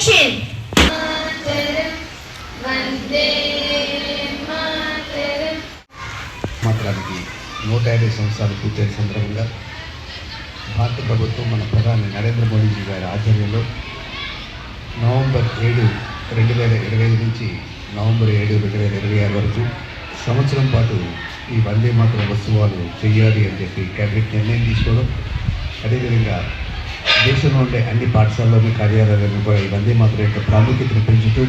attention. మాట్లాడికి నూట యాభై సంవత్సరాలు పూర్తయిన సందర్భంగా భారత ప్రభుత్వం మన ప్రధాని నరేంద్ర మోడీజీ గారి ఆధ్వర్యంలో నవంబర్ ఏడు రెండు వేల ఇరవై ఐదు నుంచి నవంబర్ ఏడు రెండు వేల ఇరవై ఆరు వరకు సంవత్సరం పాటు ఈ వందే మాత్రం ఉత్సవాలు చేయాలి అని చెప్పి క్యాబినెట్ నిర్ణయం తీసుకోవడం అదేవిధంగా దేశంలో ఉండే అన్ని పాఠశాలలోని కార్యాలయాలను కూడా ఈ వందే మాత్రం యొక్క ప్రాముఖ్యతను పెంచుతూ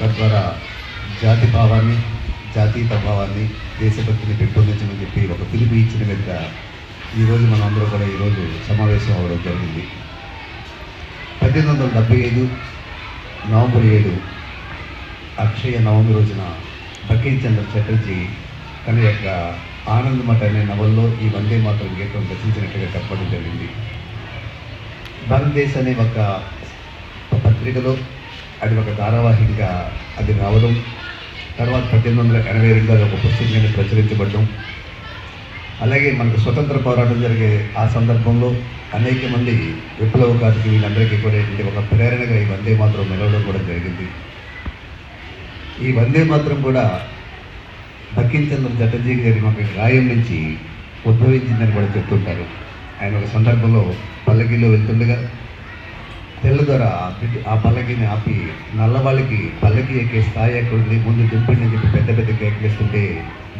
తద్వారా జాతి భావాన్ని జాతీయత భావాన్ని దేశభక్తిని పెంపొందించమని చెప్పి ఒక పిలుపు ఇచ్చిన వెనుక ఈరోజు మనం అందరూ కూడా ఈరోజు సమావేశం అవ్వడం జరిగింది. పద్దెనిమిది వందల డెబ్బై ఐదు నవంబర్ ఏడు అక్షయ నవమి రోజున బకీం చంద్ర చటర్జీ తన యొక్క ఆనందమఠ అనే నవల్లో ఈ వందే మాత్రం గీతం రచించినట్టుగా చెప్పడం జరిగింది. భారతదేశ అనే ఒక పత్రికలో అది ఒక ధారావాహికగా అది రావడం తర్వాత పద్దెనిమిది వందల ఎనభై రెండులో ఒక పుస్తకంగా ప్రచురించబడడం. అలాగే మనకు స్వతంత్ర పోరాటం జరిగే ఆ సందర్భంలో అనేక మంది విప్లవకారులకి వీళ్ళందరికీ కూడా ఒక ప్రేరణగా ఈ వందే మాత్రం నిలవడం కూడా జరిగింది. ఈ వందే మాత్రం కూడా బకించంద్ర చటర్జీ గారి మాకు గాయం నుంచి ఉద్భవించిందని కూడా చెప్తుంటారు. ఆయన ఒక సందర్భంలో పల్లకిలో వెళ్తుండగా తెల్లదొర ఆ ఆ పల్లకిని ఆపి నల్లవాళ్ళకి పల్లకి ఎక్కే స్థాయి ఎక్కడుంది ముందు దింపండి అని చెప్పి పెద్ద పెద్ద కేకలేస్తుంటే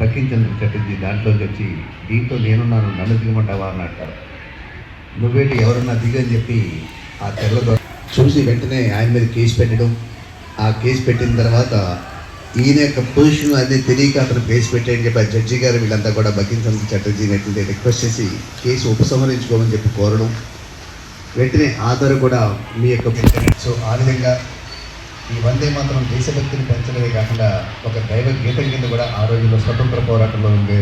దక్కించండి చెప్పింది దాంట్లోకి వచ్చి దీంతో నేనున్నాను నన్ను దిగమంటావా? అని అంటారు. నువ్వేంటి ఎవరన్నా దిగని చెప్పి ఆ తెల్లదొర చూసి వెంటనే ఆయన మీద కేసు పెట్టడం. ఆ కేసు పెట్టిన తర్వాత ఈయన యొక్క పొజిషన్ అన్ని తెలియక అతను కేసు పెట్టాయని చెప్పి ఆ జడ్జి గారు వీళ్ళంతా కూడా బకించంద్ర చటర్జీని ఏంటంటే రిక్వెస్ట్ చేసి కేసు ఉపసంహరించుకోమని చెప్పి కోరడం. వెంటనే ఆధార్ కూడా మీ యొక్క సో ఆ విధంగా ఈ వందే మాత్రం దేశభక్తిని పెంచడమే కాకుండా ఒక దైవ గీతం కింద కూడా ఆ రోజుల్లో స్వతంత్ర పోరాటంలో ఉండే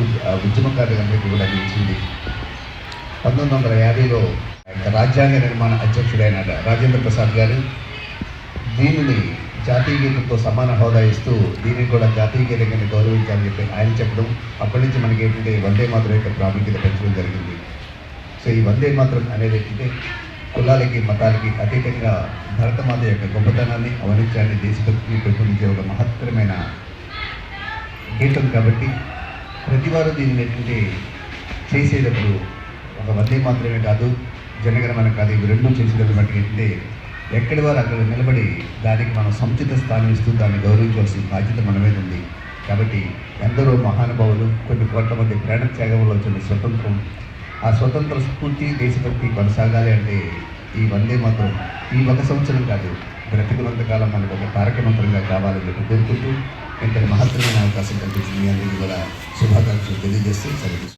ఉద్- ఆ ఉద్యమకారులందరికీ కూడా అందించింది పంతొమ్మిది వందల యాభైలో రాజ్యాంగ నిర్మాణ అధ్యక్షుడైన రాజేంద్ర ప్రసాద్ గారు దీనిని జాతీయ గీతంతో సమాన హోదా ఇస్తూ దీనికి కూడా జాతీయ గీతంగా గౌరవించాలని చెప్పి ఆయన చెప్పడం అప్పటి నుంచి మనకి ఏంటంటే వందే మాత్రం యొక్క ప్రాముఖ్యత పెంచడం జరిగింది. సో ఈ వందే మాత్రం అనేది ఏంటంటే కులాలకి మతాలకి అతీతంగా భరతమాత యొక్క గొప్పతనాన్ని అవనిత్యాన్ని దేశభక్తిని పెంపొందించే ఒక మహత్తరమైన గీతం కాబట్టి ప్రతివారు దీన్ని ఏంటంటే చేసేటప్పుడు ఒక వందే మాత్రమే కాదు జనగణమన కాదు ఇవి రెండు చేసేటప్పుడు మటుకు ఏంటంటే ఎక్కడి వారు అక్కడ నిలబడి దానికి మనం సముచిత స్థానం ఇస్తూ దాన్ని గౌరవించవలసిన బాధ్యత మన మీద ఉంది. కాబట్టి ఎందరో మహానుభావులు కొన్ని కోట్ల మంది ప్రాణ త్యాగంలో వచ్చిన స్వతంత్రం ఆ స్వతంత్ర స్ఫూర్తి దేశభక్తి కొనసాగాలి అంటే ఈ వందే మాత్రం ఈ ఒక సంవత్సరం కాదు బ్రతికున్నంత కాలం మనకు ఒక తారక మంత్రంగా కావాలని చెప్పి కోరుకుంటూ ఇంతటి మహత్తరమైన అవకాశం కల్పించింది మీ అందరికీ కూడా శుభాకాంక్షలు తెలియజేస్తూ సెలవు